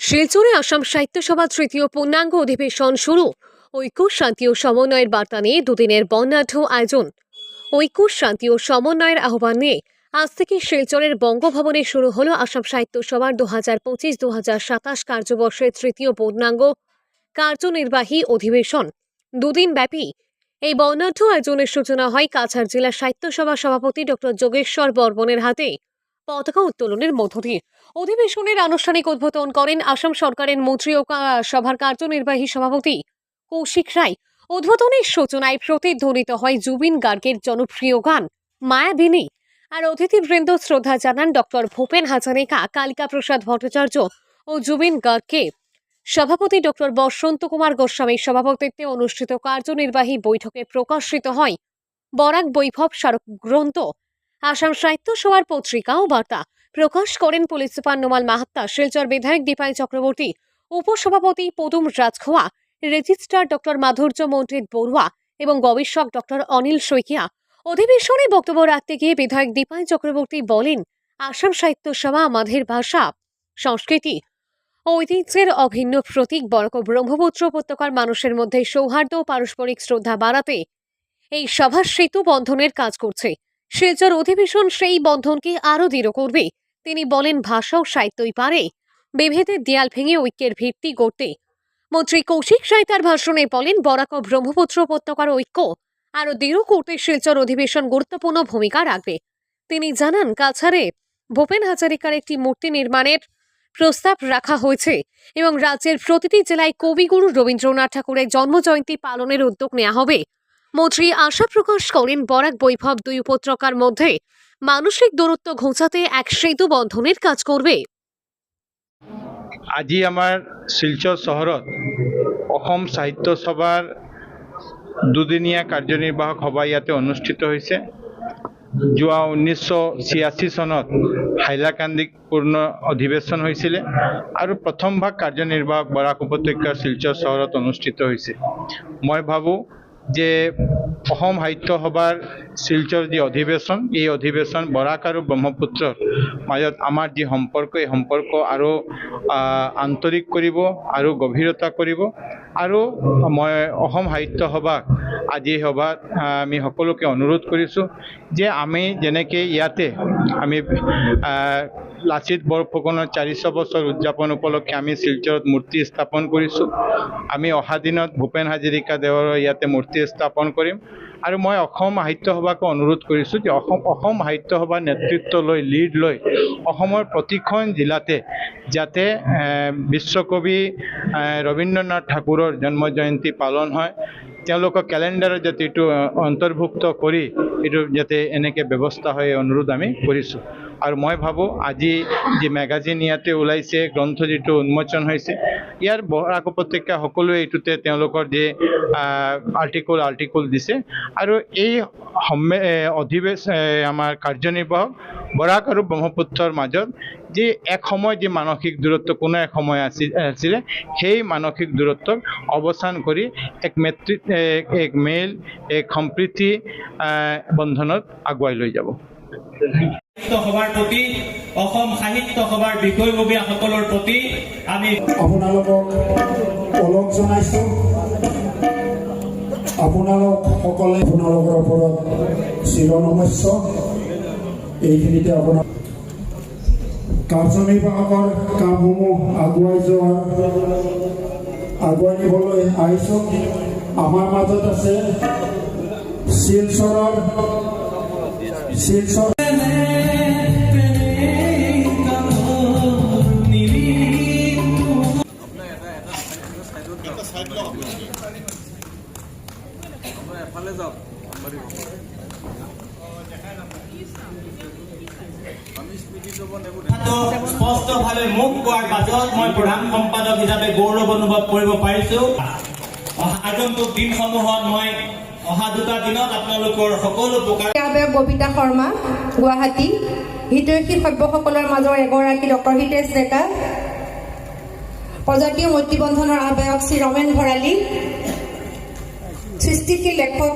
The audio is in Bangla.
শিলচরে আসাম সাহিত্য সভা তৃতীয় পূর্ণাঙ্গ অধিবেশন শুরু। ঐক্য শান্তি ও সমন্বয়ের বার্তা নিয়ে দুদিনের বর্ণাঢ্য আয়োজন। ঐক্য শান্তি ও সমন্বয়ের আহ্বান নিয়ে আজ থেকে শিলচরের বঙ্গভবনে শুরু হল আসাম সাহিত্য সভার দু হাজার পঁচিশ দু হাজার সাতাশ কার্যবর্ষের তৃতীয় পূর্ণাঙ্গ কার্যনির্বাহী অধিবেশন। দুদিন ব্যাপী এই বর্ণাঢ্য আয়োজনের সূচনা হয় কাছাড় জেলা সাহিত্য সভা সভাপতি ডক্টর যোগেশ্বর বর্মনের হাতে। পতাকা উত্তোলনের মধ্য দিয়ে। অধিবেশনের আনুষ্ঠানিক উদ্বোধন করেন আসাম সরকারের মন্ত্রী ও সভার কার্যনির্বাহী সভাপতি কৌশিক রায়। উদ্বোধনের সূচনায় প্রতিধ্বনিত হয় জুবিন গার্গের জনপ্রিয় গান, মায়াবিনী। আর অতিথিবৃন্দ শ্রদ্ধা জানান ডক্টর ভূপেন হাজারিকা, কালিকা প্রসাদ ভট্টাচার্য ও জুবিন গার্গকে। সভাপতি ডক্টর বসন্ত কুমার গোস্বামীর সভাপতিত্বে অনুষ্ঠিত কার্যনির্বাহী বৈঠকে প্রকাশিত হয় বরাক বৈভব স্মারক গ্রন্থ আসাম সাহিত্য সভার পত্রিকা ও বার্তা। প্রকাশ করেন পুলিশ সুপার নোমাল মাহাত্তা, শিলচর বিধায়ক দীপাই চক্রবর্তী, উপসভাপতি পদুম রাজখোয়া, রেজিস্ট্রার ডক্টর মাধুর্য মন্ত্রিত বড়ুয়া এবং গবেষক ডক্টর অনিল শইকিয়া। অধিবেশনে বক্তব্য রাখতে গিয়ে বিধায়ক দীপাই চক্রবর্তী বলেন, আসাম সাহিত্য সভা আমাদের ভাষা, সংস্কৃতি, ঐতিহ্যের অভিন্ন প্রতীক। বরক ব্রহ্মপুত্র উপত্যকার মানুষের মধ্যে সৌহার্দ্য পারস্পরিক শ্রদ্ধা বাড়াতে এই সভা সেতু বন্ধনের কাজ করছে। শিলচর অধিবেশন সেই বন্ধনকে আরও দৃঢ় করবে। তিনি বলেন, ভাষা ও সাহিত্যই পারে। বিভেদের দেয়াল ভেঙে ঐক্যের ভিত্তি গড়তে। মন্ত্রী কৌশিক রায় তার ভাষণে বলেন, বরাক ব্রহ্মপুত্র উপত্যকার ঐক্য আরও দৃঢ় করতে শিলচর অধিবেশন গুরুত্বপূর্ণ ভূমিকা রাখবে। তিনি জানান কাছাড়ে ভূপেন হাজারিকার একটি মূর্তি নির্মাণের প্রস্তাব রাখা হয়েছে এবং রাজ্যের প্রতিটি জেলায় কবিগুরু রবীন্দ্রনাথ ঠাকুরের জন্মজয়ন্তী পালনের উদ্যোগ নেওয়া হবে। মন্ত্রী আশা প্রকাশ করেন, বরাক বৈভব দুই উপত্যকার মধ্যে মানসিক দূরত্ব ঘোচাতে এক সেতু বন্ধনের কাজ করবে। আজি আমাৰ শিলচৰ চহৰত অসম সাহিত্য সভাৰ দুদিনীয়া কাৰ্যনিৰ্বাহক সভা ইয়াতে অনুষ্ঠিত হৈছে। যোৱা ঊনৈছশ ছিয়াশী চনত হাইলাকান্দিক পূৰ্ণ অধিৱেশন হৈছিলে আৰু প্ৰথম ভাগ কাৰ্যনিৰ্বাহক বৰাক উপত্যকাৰ শিলচৰ চহৰত অনুষ্ঠিত হৈছে। মই ভাবোঁ যে অসম সাহিত্য সভাৰ শিলচৰ যি অধিৱেশন এই অধিৱেশন বৰাক আৰু ব্ৰহ্মপুত্ৰৰ মাজত আমাৰ যি সম্পৰ্ক এই সম্পৰ্ক আৰু আন্তৰিক কৰিব আৰু গভীৰতা কৰিব। আৰু মই অসম সাহিত্য সভাক আজি সভাত আমি সকলোকে অনুৰোধ কৰিছোঁ যে আমি যেনেকৈ ইয়াতে আমি লাচিত বৰফুকনৰ চাৰিশ বছৰ উদযাপন উপলক্ষে আমি শিলচৰত মূৰ্তি স্থাপন কৰিছোঁ। আমি অহা দিনত ভূপেন হাজৰিকা দেৱৰ ইয়াতে মূৰ্তি স্থাপন কৰিম। আৰু মই অসম সাহিত্য সভাকো অনুৰোধ কৰিছোঁ যে অসম অসম সাহিত্য সভাৰ নেতৃত্ব লৈ লিড লৈ অসমৰ প্ৰতিখন জিলাতে যাতে বিশ্বকবি ৰবীন্দ্ৰনাথ ঠাকুৰৰ জন্ম জয়ন্তী পালন হয়। তেওঁলোকৰ কেলেণ্ডাৰত যাতে এইটো অন্তৰ্ভুক্ত কৰি এইটো যাতে এনেকৈ ব্যৱস্থা হয় অনুৰোধ আমি কৰিছোঁ। আৰু মই ভাবোঁ, আজি যি মেগাজিন ইয়াতে ওলাইছে, গ্ৰন্থ যিটো উন্মোচন হৈছে, ইয়াৰ বৰাক উপত্যকা সকলোৱে এইটোতে তেওঁলোকৰ যি আৰ্টিকল আৰ্টিকল দিছে। আৰু এই সন্মে অধিৱেশ আমাৰ কাৰ্যনিৰ্বাহক বৰাক আৰু ব্ৰহ্মপুত্ৰৰ মাজত যি এক সময় যি মানসিক দূৰত্ব, কোনো এক সময় আছিল আছিলে, সেই মানসিক দূৰত্বক অৱসান কৰি এক মেতৃ এক মেল এক সম্প্ৰীতি বন্ধনত আগুৱাই লৈ যাব। সভাৰ প্ৰতি, অসম সাহিত্য সভাৰ বিষয়ববীয়াসকলৰ প্ৰতি আমি আপোনালোকক ওলগ জনাইছোঁ। আপোনালোক সকলে আপোনালোকৰ ওপৰত চিৰনমস্য এইখিনিতে আপোনাৰ কাৰ্যনিৰ্বাহকৰ কামসমূহ আগুৱাই যোৱাৰ, আগুৱাই নিবলৈ আহিছোঁ। আমাৰ মাজত আছে শিলচৰৰ শিলচৰ কথাটো স্পষ্টভাৱে মোক কোৱাৰ পাছত মই প্ৰধান সম্পাদক হিচাপে গৌৰৱ অনুভৱ কৰিব পাৰিছো। অহা আগন্তুক দিনসমূহত মই অহা দুটা দিনত আপোনালোকৰ সকলো প্ৰকাৰ ববিতা শৰ্মা গুৱাহাটী হিতৈষী সভ্যসকলৰ মাজৰ এগৰাকী ডক্টৰ হিতেশ ডেকা প্ৰজাতীয় মৈত্ৰীবন্ধনৰ আহ্বায়ক শ্ৰী ৰমেন ভৰালী സിസ്റ്റിക് ലെപ്പോ